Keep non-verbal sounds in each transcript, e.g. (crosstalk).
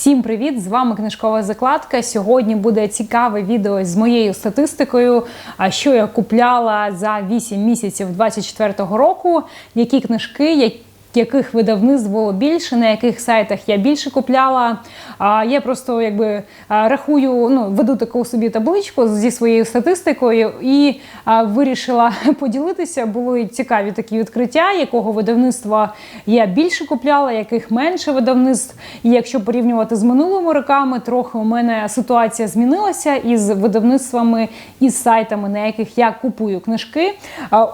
Всім привіт! З вами книжкова закладка. Сьогодні буде цікаве відео з моєю статистикою, а що я купляла за 8 місяців 2024 року, які книжки, які яких видавництв було більше, на яких сайтах я більше купляла. А я просто якби рахую, ну веду таку собі табличку зі своєю статистикою і вирішила (laughs) поділитися. Були цікаві такі відкриття, якого видавництва я більше купляла, яких менше видавництв. І якщо порівнювати з минулими роками, трохи у мене ситуація змінилася із видавництвами із сайтами, на яких я купую книжки.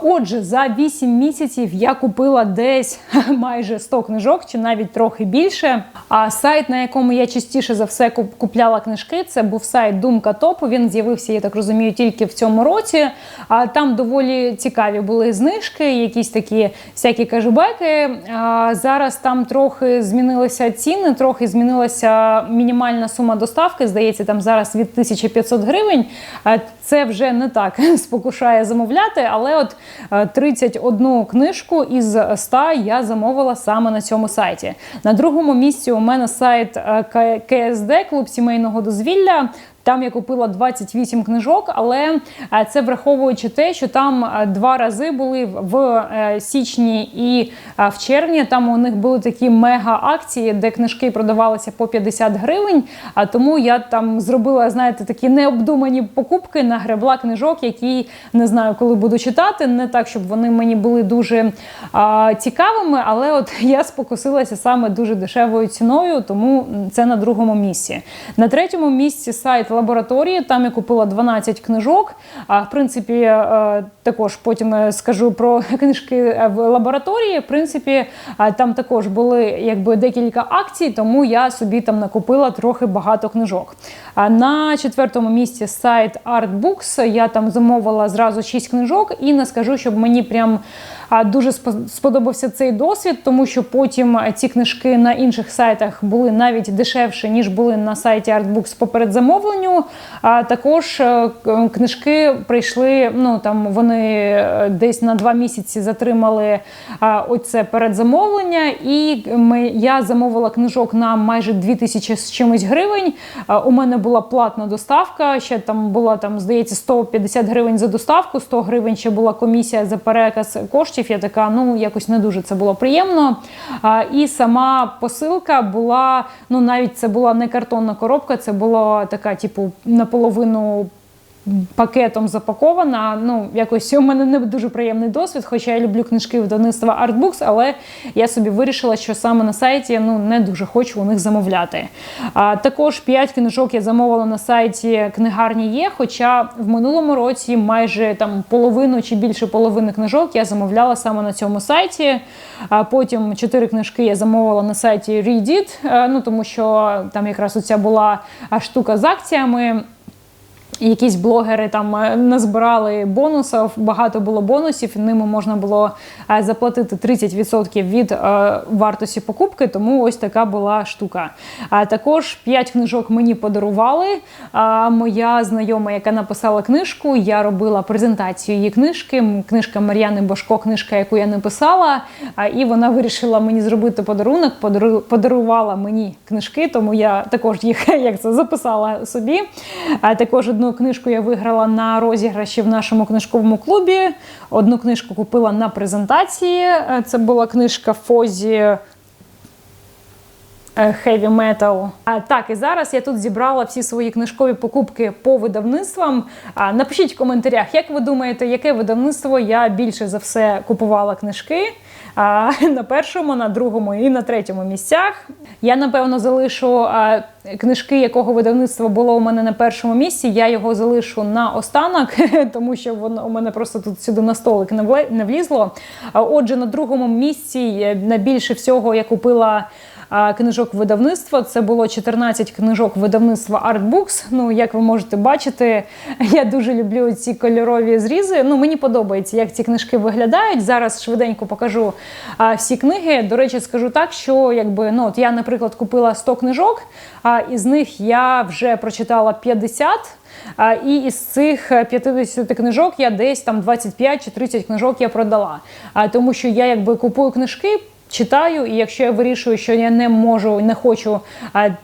Отже, за 8 місяців я купила десь (laughs) (laughs) майже 100 книжок, чи навіть трохи більше. А сайт, на якому я частіше за все купляла книжки, це був сайт Думка Топу. Він з'явився, я так розумію, тільки в цьому році. А там доволі цікаві були знижки, якісь такі всякі кешбеки. А зараз там трохи змінилися ціни, трохи змінилася мінімальна сума доставки. Здається, там зараз від 1500 гривень. Це вже не так (laughs) спокушає замовляти, але от 31 книжку із 100 я замовила саме на цьому сайті. На другому місці у мене сайт е, КСД, клуб сімейного дозвілля. Там я купила 28 книжок, але е, це враховуючи те, що там е, два рази були в е, січні і в червні. Там у них були такі мега-акції, де книжки продавалися по 50 гривень. А тому я там зробила, знаєте, такі необдумані покупки, нагребла книжок, які не знаю, коли буду читати. Не так, щоб вони мені були дуже а, цікавими, але от (laughs) я спокусилася саме дуже дешевою ціною, тому це на другому місці. На третьому місці сайт лабораторії. Там я купила 12 книжок. А в принципі, е, також потім е, скажу про (laughs) книжки в лабораторії. В принципі, е, там також були якби декілька акцій, тому я собі там накупила трохи багато книжок. На четвертому місці сайт Artbooks. Я там замовила зразу 6 книжок і не скажу, щоб мені прям. Дуже сподобався цей досвід, тому що потім ці книжки на інших сайтах були навіть дешевше, ніж були на сайті Artbooks по передзамовленню. А також е, книжки прийшли. Ну там вони е, десь на два місяці затримали оце передзамовлення, і ми, я замовила книжок на майже 2000 з чимось гривень. У мене була платна доставка. Ще там була там, здається, 150 гривень за доставку, 100 гривень ще була комісія за переказ коштів коштів. Я така, ну якось не дуже це було приємно. А, І сама посилка була, ну навіть це була не картонна коробка, це була така, типу, наполовину пакетом запакована. Ну, якось у мене не дуже приємний досвід, хоча я люблю книжки видавництва Artbooks, але я собі вирішила, що саме на сайті ну, не дуже хочу у них замовляти. А, Також 5 книжок я замовила на сайті книгарні є, хоча в минулому році майже там половину чи більше половини книжок я замовляла саме на цьому сайті. А Потім 4 книжки я замовила на сайті Reddit, ну тому що там якраз оця була штука з акціями. Якісь блогери там е, назбирали бонусів, багато було бонусів, ними можна було е, заплатити 30% від е, вартості покупки, тому ось така була штука. Також 5 книжок мені подарували. Моя знайома, яка написала книжку, я робила презентацію її книжки. Книжка Мар'яни Башко, книжка, яку я не писала. І вона вирішила мені зробити подарунок, подарувала мені книжки, тому я також їх (laughs) як це записала собі. Також одну Одну книжку я виграла на розіграші в нашому книжковому клубі. Одну книжку купила на презентації. Е, це була книжка Фозі. Е, heavy Metal. Так, і зараз я тут зібрала всі свої книжкові покупки по видавництвам. Напишіть в коментарях, як ви думаєте, яке видавництво я більше за все купувала книжки (laughs) на першому, на другому і на третьому місцях. Я напевно залишу книжки, якого видавництва було у мене на першому місці. Я його залишу на останок, (laughs) тому що воно у мене просто тут сюди на столик не влізло. Отже, на другому місці найбільше всього я купила книжок видавництва. Це було 14 книжок видавництва Artbooks. Ну, як ви можете бачити, (laughs) я дуже люблю ці кольорові зрізи. Ну, Мені подобається, як ці книжки виглядають. Зараз швиденько покажу всі книги. До речі, скажу так, що якби ну от я, наприклад, купила 100 книжок, а із них я вже прочитала 50. І із цих 50 книжок я десь там 25 чи 30 книжок я продала. Тому що я якби купую книжки читаю, і якщо я вирішую, що я не можу, не хочу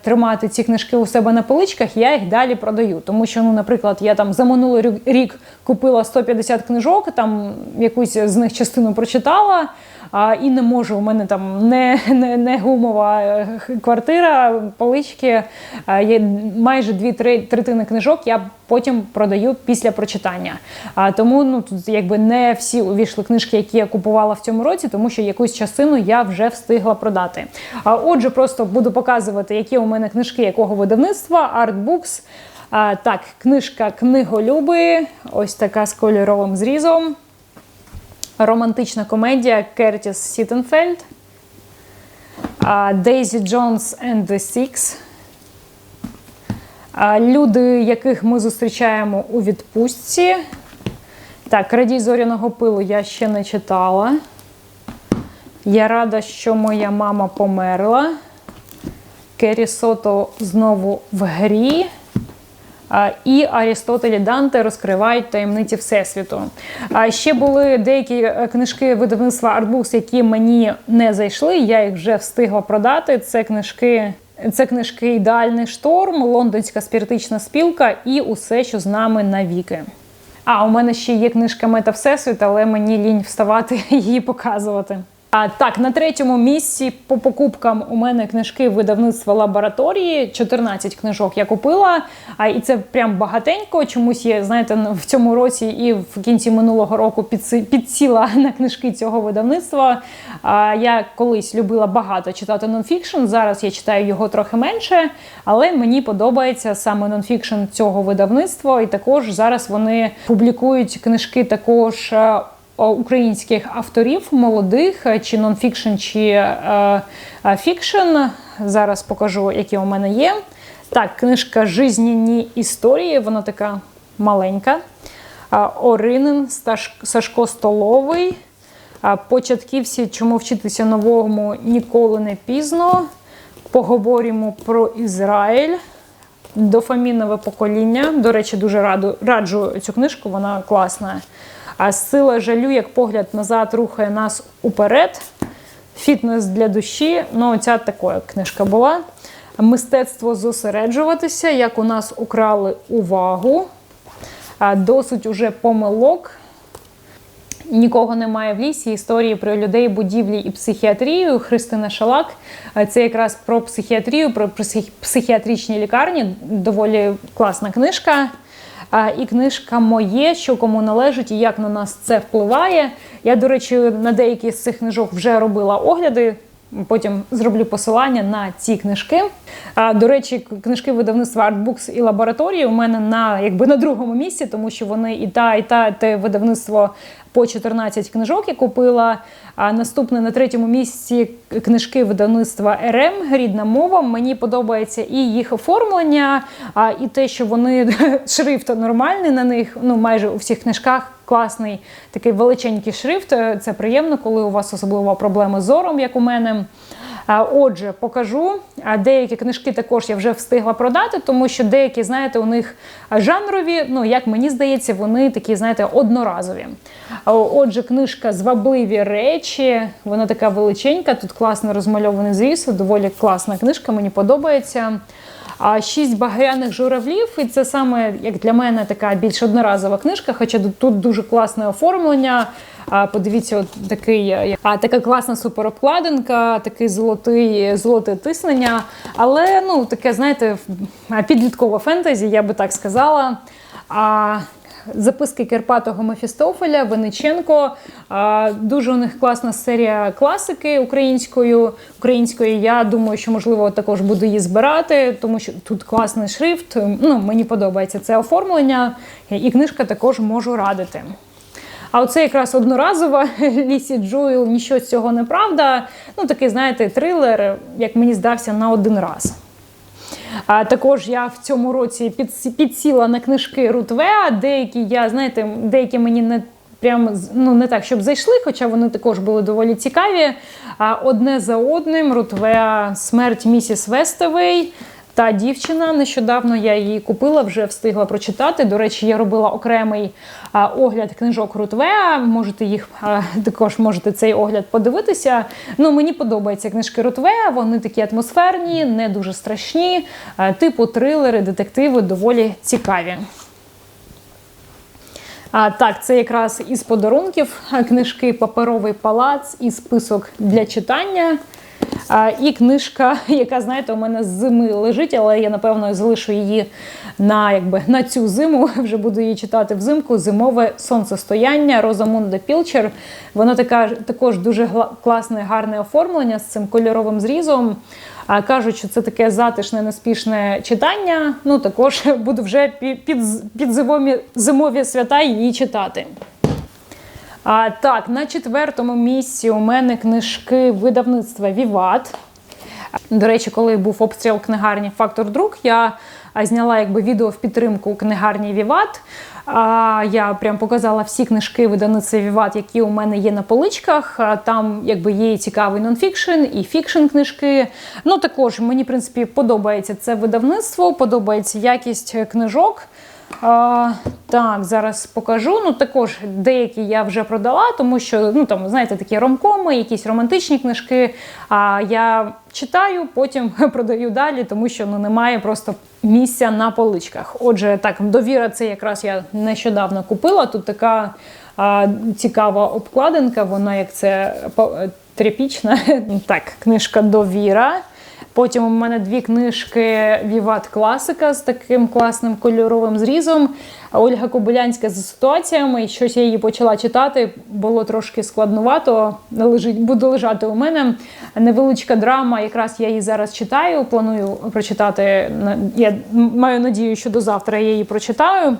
тримати ці книжки у себе на поличках, я їх далі продаю. Тому що, ну, наприклад, я там за минулий рік купила 150 книжок, там якусь з них частину прочитала. А, і не можу. У мене там не, не, не гумова е, квартира, полички. А, є майже дві третини книжок я потім продаю після прочитання. А, тому ну тут якби не всі увійшли книжки, які я купувала в цьому році, тому що якусь частину я вже встигла продати. А отже, просто буду показувати, які у мене книжки якого видавництва, Artbooks. А, так, книжка Книголюби, ось така з кольоровим зрізом. Романтична комедія Кертіс Сітенфельд. Дейзі Джонс and the Six. Люди, яких ми зустрічаємо у відпустці. Так, Радій зоряного пилу я ще не читала. Я рада, що моя мама померла. Керрі Сото знову в грі. І Арістотель і Данте розкривають таємниці Всесвіту. Ще були деякі е, книжки видавництва Artbooks, які мені не зайшли. Я їх вже встигла продати. Це книжки. Це книжки Ідеальний шторм, Лондонська спіритична спілка і усе, що з нами навіки. А у мене ще є книжка Мета Всесвіт, але мені лінь вставати (laughs) її показувати. А так, на третьому місці по покупкам у мене книжки видавництва лабораторії. 14 книжок я купила. А і це прям багатенько. Чомусь я, знаєте, в цьому році і в кінці минулого року підсіла (laughs) на книжки цього видавництва. А я колись любила багато читати нонфікшн. Зараз я читаю його трохи менше, але мені подобається саме нонфікшн цього видавництва. І також зараз вони публікують книжки також. Українських авторів, молодих, е, чи нонфікшн, чи е, е, фікшн. Зараз покажу, які у мене є. Так, книжка Жизненні історії, вона така маленька. Оринин, Сашко Столовий. Початківці, чому вчитися новому ніколи не пізно. Поговоримо про Ізраїль. Дофамінове покоління. До речі, дуже раду, раджу цю книжку, вона класна. А сила жалю, як погляд назад рухає нас уперед. Фітнес для душі. Ну, ця така книжка була. Мистецтво зосереджуватися, як у нас украли увагу. Досить уже помилок. Нікого немає в лісі. Історії про людей, будівлі і психіатрію. Христина Шалак. Це якраз про психіатрію, про психіатричні лікарні. Доволі класна книжка. І книжка моє, що кому належить і як на нас це впливає. Я, до речі, на деякі з цих книжок вже робила огляди. Потім зроблю посилання на ці книжки. А, до речі, книжки видавництва Artbooks і лабораторії у мене на якби на другому місці, тому що вони і та, і та те видавництво по 14 книжок я купила. А наступне на третьому місці книжки видавництва РМ Рідна мова. Мені подобається і їх оформлення, а і те, що вони (laughs) шрифт нормальний на них. Ну майже у всіх книжках класний такий величенький шрифт. Е, Це приємно, коли у вас особливо проблеми з зором, як у мене. Отже, покажу. Деякі книжки також я вже встигла продати, тому що деякі, знаєте, у них жанрові, ну як мені здається, вони такі, знаєте, одноразові. Отже, книжка Звабливі речі. Вона така величенька, тут класно розмальований зріз, доволі класна книжка, мені подобається. А шість багряних журавлів, і це саме як для мене така більш одноразова книжка, хоча тут дуже класне оформлення. Подивіться, от такий е, така класна суперобкладинка, такий золотий, золоте тиснення. Але ну таке, знаєте, підліткове фентезі, я би так сказала. А Записки Керпатого Мефістофеля, Вениченко. Дуже у них класна серія класики українською. Української я думаю, що можливо також буду її збирати, тому що тут класний шрифт. Ну, мені подобається це оформлення, і книжка також можу радити. А оце якраз одноразова (laughs) Лісі Джойл, нічого з цього не правда. Ну, такий, знаєте, трилер, як мені здався, на один раз. А також я в цьому році підсіла на книжки Рутвеа. Деякі я, знаєте, деякі мені не прям ну не так, щоб зайшли, хоча вони також були доволі цікаві. А одне за одним Рутвеа Смерть місіс Вестевей. Та дівчина. Нещодавно я її купила, вже встигла прочитати. До речі, я робила окремий огляд книжок Рутвеа. Можете їх також можете цей огляд подивитися. Ну, мені подобаються книжки Рутвеа, вони такі атмосферні, не дуже страшні, типу трилери, детективи доволі цікаві. А, так, це якраз із подарунків книжки Паперовий палац і список для читання. І книжка, (laughs) яка, знаєте, у мене з зими лежить, але я, напевно, залишу її на якби, на цю зиму. (laughs) Вже буду її читати взимку. Зимове сонцестояння Розамунда Пілчер. Воно така, також дуже класне, гарне оформлення з цим кольоровим зрізом. Кажуть, що це таке затишне, неспішне читання. Ну, також (laughs) буду вже під, під зимові, зимові свята її читати. А, Так, на четвертому місці у мене книжки видавництва Віват. До речі, коли був обстріл книгарні Фактор Друк, я зняла якби відео в підтримку книгарні Віват. А я прям показала всі книжки видавництва Віват, які у мене є на поличках. Там якби є і цікавий нонфікшн, і фікшн книжки. Ну також мені в принципі подобається це видавництво, подобається якість книжок. А, Так, зараз покажу. Ну, також деякі я вже продала, тому що, ну там, знаєте, такі ромкоми, якісь романтичні книжки. А я читаю, потім (laughs) продаю далі, тому що ну, немає просто місця на поличках. Отже, так, довіра, це якраз я нещодавно купила. Тут така а, цікава обкладинка, вона як це тряпічна. (laughs) Так, книжка Довіра. Потім у мене дві книжки Віват Класика з таким класним кольоровим зрізом. Ольга Кобилянська за ситуаціями. Щось я її почала читати, було трошки складнувато. Лежить, буде лежати у мене. Невеличка драма. Якраз я її зараз читаю. Планую прочитати. Я маю надію, що до завтра я її прочитаю.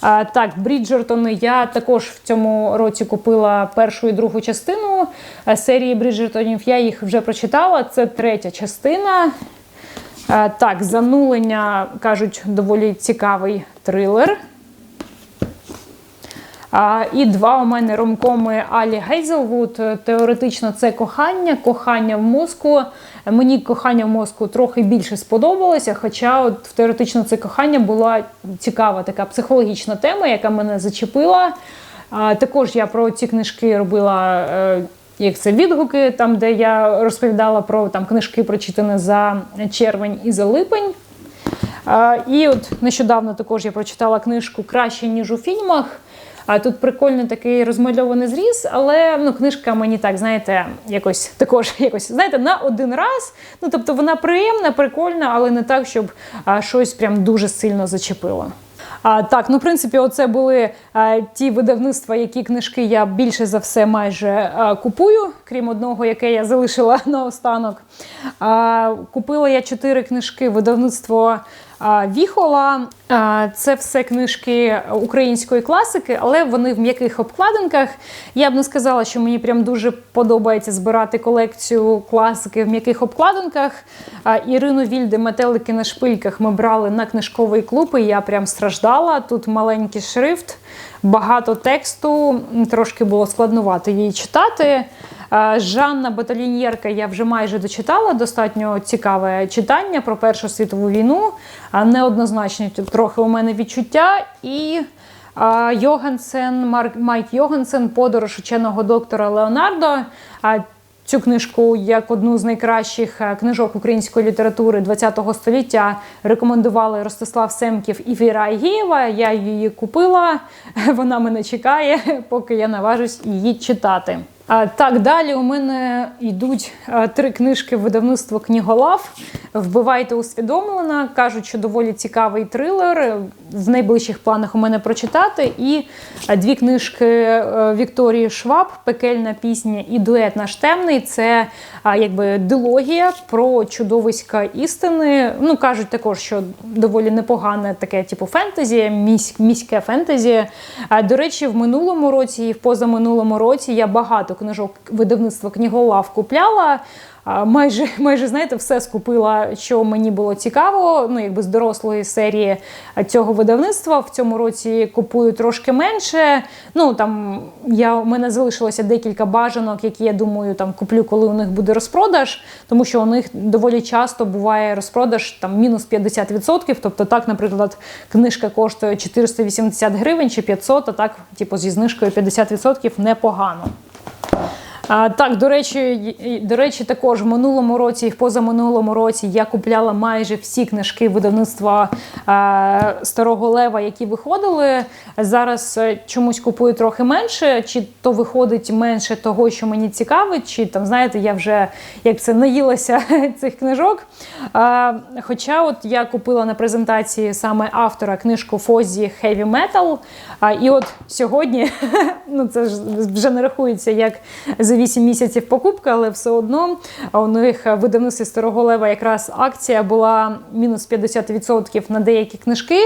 Так, Бріджертони я також в цьому році купила першу і другу частину серії Бріджертонів. Я їх вже прочитала. Це третя частина. Так, занулення кажуть, доволі цікавий трилер. І два у мене ромкоми Алі Гейзелвуд. Теоретично це кохання, кохання в мозку. Мені кохання в мозку трохи більше сподобалося, хоча от теоретично це кохання була цікава така психологічна тема, яка мене зачепила. Також я про ці книжки робила. Е, як це відгуки, там де я розповідала про там книжки, прочитані за червень і за липень. І от нещодавно також я прочитала книжку Краще, ніж у фільмах. А тут прикольний такий розмальований зріз, але ну, книжка мені так, знаєте, якось також (laughs) якось, знаєте, на один раз. Ну, тобто вона приємна, прикольна, але не так, щоб а, щось прям дуже сильно зачепило. А, Так, ну в принципі, оце були ті видавництва, які книжки я більше за все майже купую, крім одного, яке я залишила (laughs) наостанок. Купила я чотири книжки видавництво Віхола. Це все книжки української класики, але вони в м'яких обкладинках. Я б не сказала, що мені прям дуже подобається збирати колекцію класики в м'яких обкладинках. Ірину Вільде метелики на шпильках ми брали на книжковий клуб, і я прям страждала. Тут маленький шрифт, багато тексту, трошки було складнувато її читати. Жанна Баталінєрка я вже майже дочитала. Достатньо цікаве читання про Першу світову війну. Неоднозначні трохи у мене відчуття. І Йогансен, Марк Майк Йогансен, подорож ученого доктора Леонардо. Цю книжку як одну з найкращих книжок української літератури ХХ століття рекомендували Ростислав Семків і Віра Агієва. Я її купила, (laughs) вона мене чекає, поки я наважусь її читати. Так, далі у мене йдуть три книжки видавництва книголав. Вбивайте усвідомлена. Кажуть, що доволі цікавий трилер. В найближчих планах у мене прочитати. І дві книжки е, Вікторії Шваб, Пекельна пісня і дует наш темний. Це якби дилогія про чудовиська істини. Ну, кажуть також, що доволі непогане таке, типу фентезі, міське фентезі. До речі, в минулому році і в позаминулому році я багато книжок видавництва книголав купляла. Майже, (laughs) майже знаєте, все скупила, що мені було цікаво. Ну, якби з дорослої серії цього видавництва. В цьому році купую трошки менше. Ну там я у мене залишилося декілька бажанок, які я думаю, там куплю, коли у них буде розпродаж, тому що у них доволі часто буває розпродаж там мінус 50%. Тобто, так, наприклад, книжка коштує 480 гривень чи 500, а так, типу, зі знижкою 50% непогано. Так, до речі, до речі, також в минулому році і в позаминулому році я купляла майже всі книжки видавництва Старого Лева, які виходили. Зараз е, чомусь купую трохи менше, чи то виходить менше того, що мені цікавить, чи там, знаєте, я вже як це наїлася (laughs) цих книжок. Хоча, от я купила на презентації саме автора книжку Фозі Heavy Metal. І от сьогодні, (laughs) ну це ж вже не рахується як за 8 місяців покупка, але все одно у них видавництві Старого Лева якраз акція була мінус 50% на деякі книжки.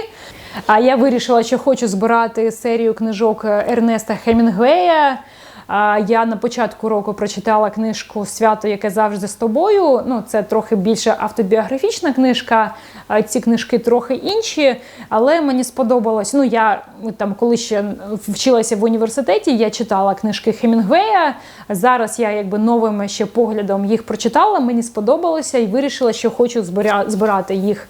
А я вирішила, що хочу збирати серію книжок Ернеста Хемінгуея. Я на початку року прочитала книжку Свято, яке завжди з тобою. Ну, це трохи більше автобіографічна книжка. Ці книжки трохи інші, але мені сподобалось. Ну, я там, коли ще вчилася в університеті, я читала книжки Хемінгуея. Зараз я якби новим ще поглядом їх прочитала. Мені сподобалося і вирішила, що хочу збирати їх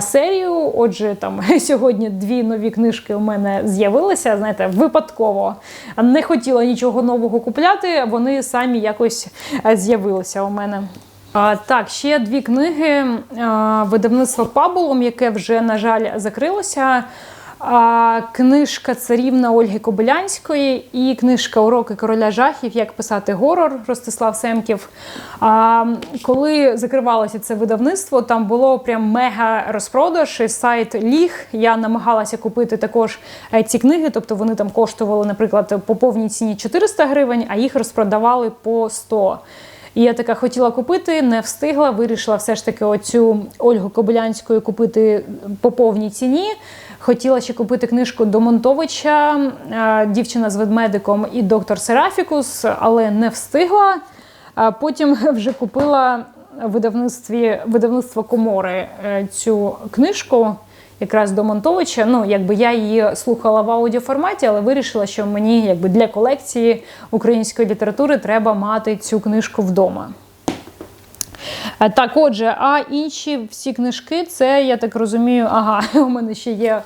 серію. Отже, там (laughs) сьогодні дві нові книжки у мене з'явилися. Знаєте, випадково не хотіла нічого нового купляти. Вони самі якось е, з'явилися у мене. Так, ще дві книги а, видавництва Пабулом, яке вже, на жаль, закрилося. Книжка Царівна Ольги Кобилянської і книжка Уроки короля жахів, як писати горор Ростислав Семків. А, коли закривалося це видавництво, там було прям мега розпродаж. і Сайт Ліг. Я намагалася купити також е, ці книги, тобто вони там коштували, наприклад, по повній ціні 400 гривень, а їх розпродавали по 100. І я така хотіла купити, не встигла. Вирішила все ж таки оцю Ольгу Кобилянську купити по повній ціні. Хотіла ще купити книжку Домонтовича, е, дівчина з ведмедиком і доктор Серафікус, але не встигла. Потім (laughs) вже купила видавництві видавництво Комори е, цю книжку. Якраз до Монтовича, ну якби я її слухала в аудіоформаті, але вирішила, що мені якби для колекції української літератури треба мати цю книжку вдома. Е, Так, отже, а інші всі книжки, це я так розумію, ага, (laughs) у мене ще є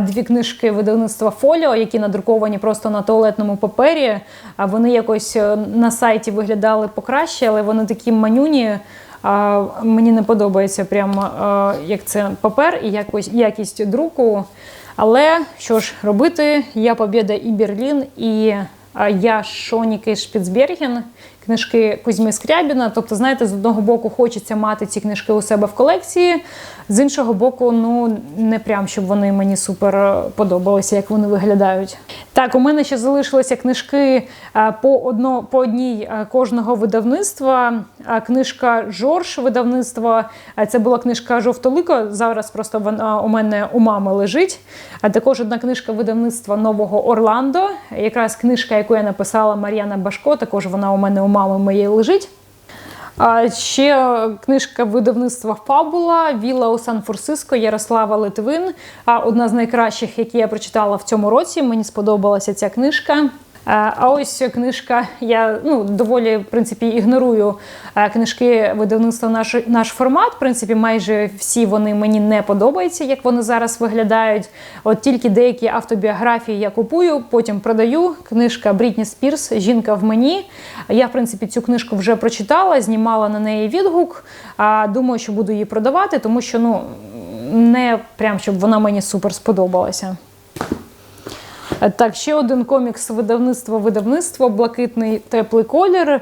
дві книжки видавництва Фоліо, які надруковані просто на туалетному папері. Вони якось е, на сайті виглядали покраще, але вони такі манюні. А, мені не подобається прямо а, як це папер і якось якість друку. Але що ж робити? Я Побєда і Берлін, і а, я Шоніки Шпіцберген, книжки Кузьми Скрябіна. Тобто, знаєте, з одного боку хочеться мати ці книжки у себе в колекції, з іншого боку, ну не прям щоб вони мені супер е, подобалися, як вони виглядають. Так, у мене ще залишилися книжки е, по одно, по одній е, кожного видавництва. Книжка Жорж видавництва. Це була книжка Жовтолико. Зараз просто вона у мене у мами лежить. А також одна книжка видавництва нового Орландо. Якраз книжка, яку я написала Мар'яна Башко, також вона у мене у мами моєї лежить. А ще книжка видавництва Фабула Віла у Сан-Франциско Ярослава Литвин. Одна з найкращих, які я прочитала в цьому році. Мені сподобалася ця книжка. Е, А ось книжка, я ну доволі в принципі ігнорую е, книжки видавництва наш, наш формат. В принципі, майже всі вони мені не подобаються, як вони зараз виглядають. От тільки деякі автобіографії я купую, потім продаю. Книжка Брітні Спірс Жінка в мені. Я, в принципі, цю книжку вже прочитала, знімала на неї відгук. А думаю, що буду її продавати, тому що ну не прям щоб вона мені супер сподобалася. Так, ще один комікс видавництва видавництво Блакитний теплий колір.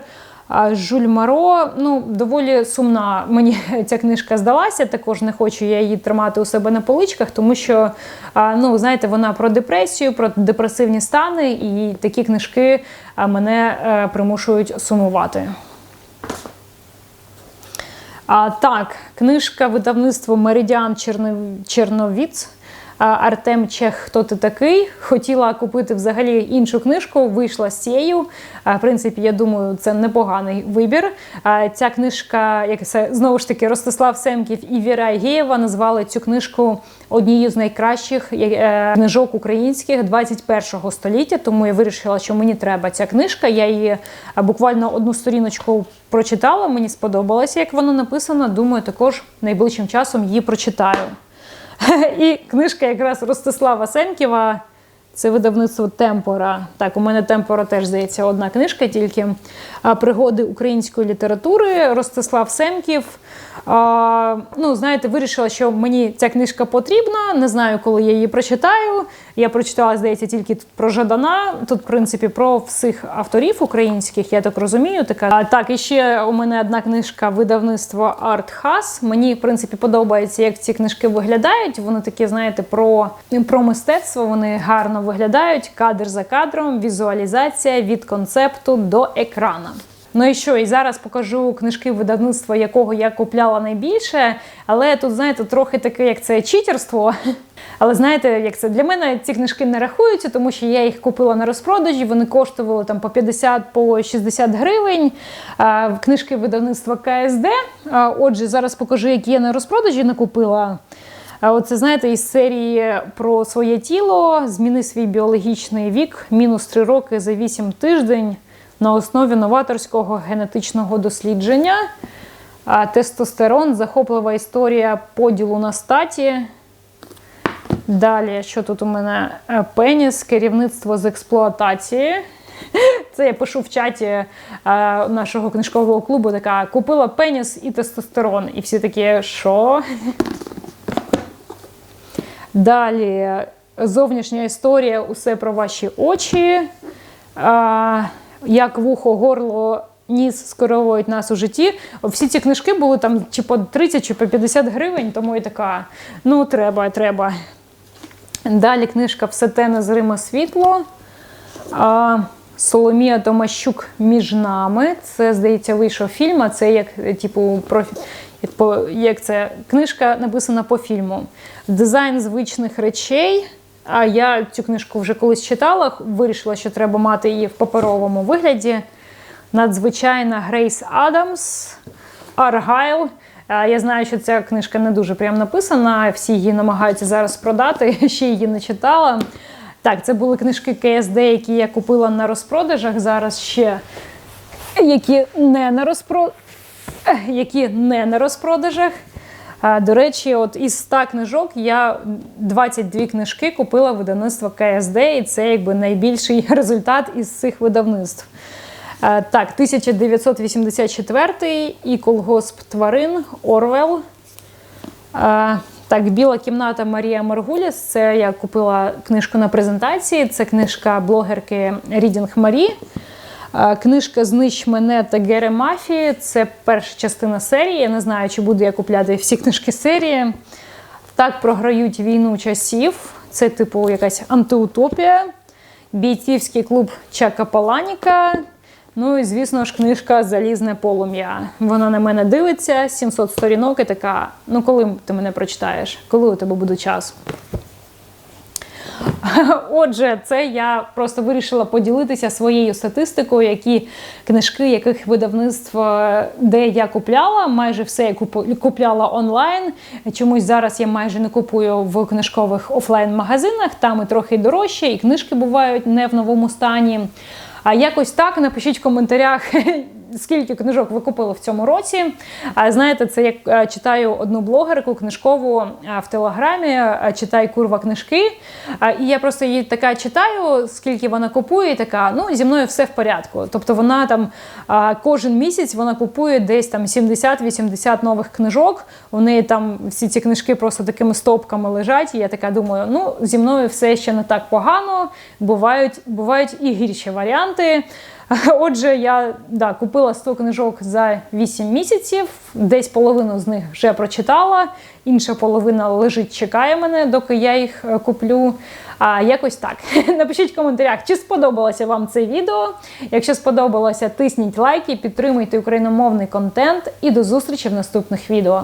А, Жюль Маро. Ну, доволі сумна мені (laughs) ця книжка здалася. Також не хочу я її тримати у себе на поличках, тому що ну, знаєте, вона про депресію, про депресивні стани, і такі книжки мене е, примушують сумувати. А, так, книжка видавництво Меридіан Чернов... Черновіц. Артем Чех, хто ти такий? Хотіла купити взагалі іншу книжку, вийшла з цією. В принципі, я думаю, це непоганий вибір. Ця книжка, як це знову ж таки Ростислав Семків і Віра Єєва назвали цю книжку однією з найкращих е, книжок українських 21 століття. Тому я вирішила, що мені треба ця книжка. Я її буквально одну сторіночку прочитала. Мені сподобалося, як вона написана. Думаю, також найближчим часом її прочитаю. (laughs) І книжка якраз Ростислава Сенківа. Це видавництво Темпора. Так, у мене Темпора теж здається одна книжка, тільки пригоди української літератури. Ростислав Семків. А, ну, знаєте, вирішила, що мені ця книжка потрібна. Не знаю, коли я її прочитаю. Я прочитала, здається, тільки тут про Жадана. Тут, в принципі, про всіх авторів українських, я так розумію. Така а, так, і ще у мене одна книжка видавництва Артхас. Мені, в принципі, подобається, як ці книжки виглядають. Вони такі, знаєте, про, про мистецтво. Вони гарно виглядають кадр за кадром, візуалізація від концепту до екрана. Ну і що? І зараз покажу книжки видавництва, якого я купляла найбільше. Але тут, знаєте, трохи таке, як це читерство. (laughs) Але знаєте, як це для мене ці книжки не рахуються, тому що я їх купила на розпродажі. Вони коштували там по 50 по 60 гривень. Книжки видавництва КСД. Отже, зараз покажу, які я на розпродажі накупила. А оце знаєте, із серії про своє тіло зміни свій біологічний вік, мінус 3 роки за 8 тиждень на основі новаторського генетичного дослідження. Тестостерон, захоплива історія поділу на статі. Далі, що тут у мене? Е, Пеніс, керівництво з експлуатації. (laughs) Це я пишу в чаті е, нашого книжкового клубу. Така купила пеніс і тестостерон. І всі такі, що? (laughs) Далі зовнішня історія, усе про ваші очі. Як вухо, горло, ніс скеровують нас у житті. Всі ці книжки були там чи по 30, чи по 50 гривень, тому я така, ну треба, треба. Далі книжка Все те незриме світло. А, Соломія Томащук між нами. Це, здається, вийшов фільм, а це як типу, профі... як це книжка написана по фільму. Дизайн звичних речей. А я цю книжку вже колись читала, вирішила, що треба мати її в паперовому вигляді. Надзвичайна Грейс Адамс, Аргайл. Я знаю, що ця книжка не дуже прям написана. Всі її намагаються зараз продати, (laughs) ще її не читала. Так, це були книжки КСД, які я купила на розпродажах. Зараз ще які не на розпро... які не на розпродажах. До речі, от із 100 книжок я 22 книжки купила видавництво КСД, і це якби найбільший (laughs) результат із цих видавництв. Так, 1984 і колгосп тварин Орвел. Так, біла кімната Марія Маргуліс. Це я купила книжку на презентації. Це книжка блогерки Рідінг Марі. Книжка Знищ мене та Гере Мафії. Це перша частина серії. Я не знаю, чи буду я купляти всі книжки серії. Так програють війну часів. Це, типу, якась антиутопія. Бійцівський клуб Чака Паланіка. Ну і, звісно ж, книжка Залізне полум'я. Вона на мене дивиться, 700 сторінок і така: ну коли ти мене прочитаєш? Коли у тебе буде час? Отже, це я просто вирішила поділитися своєю статистикою, які книжки, яких видавництв, де я купляла. Майже все я купляла онлайн. Чомусь зараз я майже не купую в книжкових офлайн-магазинах. Там і трохи дорожче, і книжки бувають не в новому стані. А якось так напишіть в коментарях, скільки книжок ви купили в цьому році. Знаєте, це як е, читаю одну блогерку книжкову е, в телеграмі, е, читай курва книжки. І я просто її така читаю, скільки вона купує, і така, ну зі мною все в порядку. Тобто вона там кожен місяць вона купує десь там 70-80 нових книжок. У неї там всі ці книжки просто такими стопками лежать. І я така думаю, ну зі мною все ще не так погано. Бувають, бувають і гірші варіанти. (laughs) Отже, я да, купила 100 книжок за 8 місяців, десь половину з них вже прочитала, інша половина лежить, чекає мене, доки я їх е, куплю. А якось так. (laughs) Напишіть в коментарях, чи сподобалося вам це відео. Якщо сподобалося, тисніть лайки, підтримуйте україномовний контент і до зустрічі в наступних відео.